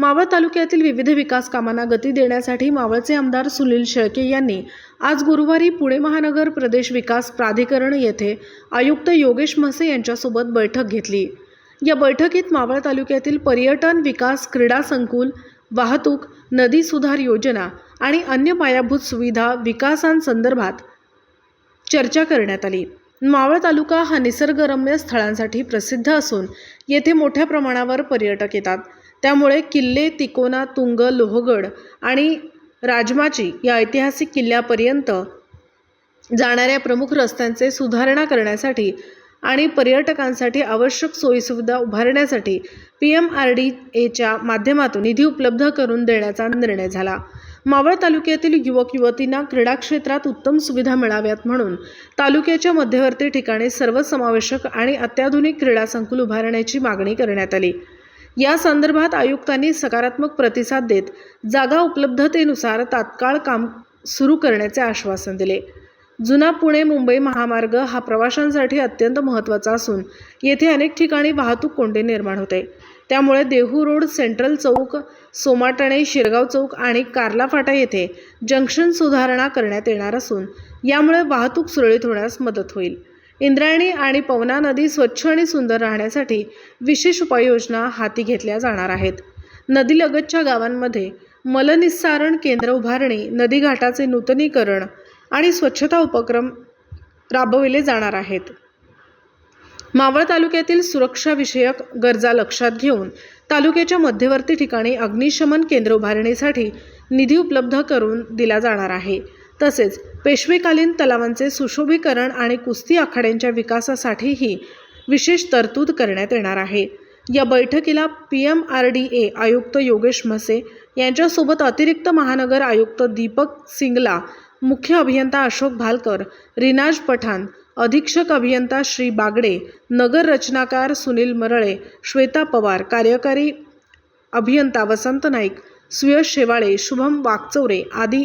मावळ तालुक्यातील विविध विकास कामांना गती देण्यासाठी मावळचे आमदार सुनील शेळके यांनी आज गुरुवारी पुणे महानगर प्रदेश विकास प्राधिकरण येथे आयुक्त योगेश म्हसे यांच्यासोबत बैठक घेतली. या बैठकीत मावळ तालुक्यातील पर्यटन विकास क्रीडा संकुल वाहतूक नदी सुधार योजना आणि अन्य पायाभूत सुविधा विकासांसंदर्भात चर्चा करण्यात आली. मावळ तालुका हा निसर्गरम्य स्थळांसाठी प्रसिद्ध असून येथे मोठ्या प्रमाणावर पर्यटक येतात. त्यामुळे किल्ले तिकोना तुंग लोहगड आणि राजमाची या ऐतिहासिक किल्ल्यापर्यंत जाणाऱ्या प्रमुख रस्त्यांचे सुधारणा करण्यासाठी आणि पर्यटकांसाठी आवश्यक सोयीसुविधा उभारण्यासाठी पी एम आर डी एच्या माध्यमातून निधी उपलब्ध करून देण्याचा निर्णय झाला. मावळ तालुक्यातील युवक युवतींना क्रीडा क्षेत्रात उत्तम सुविधा मिळाव्यात म्हणून तालुक्याच्या मध्यवर्ती ठिकाणी सर्वसमावेशक आणि अत्याधुनिक क्रीडा संकुल उभारण्याची मागणी करण्यात आली. या संदर्भात आयुक्तांनी सकारात्मक प्रतिसाद देत जागा उपलब्धतेनुसार तात्काळ काम सुरू करण्याचे आश्वासन दिले. जुना पुणे मुंबई महामार्ग हा प्रवाशांसाठी अत्यंत महत्त्वाचा असून येथे अनेक ठिकाणी वाहतूक कोंडी निर्माण होते. त्यामुळे देहू रोड सेंट्रल चौक सोमाटणे शिरगाव चौक आणि कार्ला फाटा येथे जंक्शन सुधारणा करण्यात येणार असून यामुळे वाहतूक सुरळीत होण्यास मदत होईल. इंद्रायणी आणि पवना नदी स्वच्छ आणि सुंदर राहण्यासाठी विशेष उपाययोजना हाती घेतल्या जाणार आहेत. नदीलगतच्या गावांमध्ये मलनिस्सारण केंद्र उभारणी नदीघाटाचे नूतनीकरण आणि स्वच्छता उपक्रम राबविले जाणार आहेत. मावळ तालुक्यातील सुरक्षाविषयक गरजा लक्षात घेऊन तालुक्याच्या मध्यवर्ती ठिकाणी अग्निशमन केंद्र उभारणीसाठी निधी उपलब्ध करून दिला जाणार आहे. तसेच पेशवेकालीन तलावांचे सुशोभीकरण आणि कुस्ती आखाड्यांच्या विकासासाठीही विशेष तरतूद करण्यात येणार आहे. या बैठकीला P M R D A आयुक्त योगेश म्हसे यांच्यासोबत अतिरिक्त महानगर आयुक्त दीपक सिंगला मुख्य अभियंता अशोक भालकर रिनाज पठाण अधीक्षक अभियंता श्री बागडे नगर रचनाकार सुनील मरळे श्वेता पवार कार्यकारी अभियंता वसंत नाईक सुयश शेवाळे शुभम वाकचौरे आदी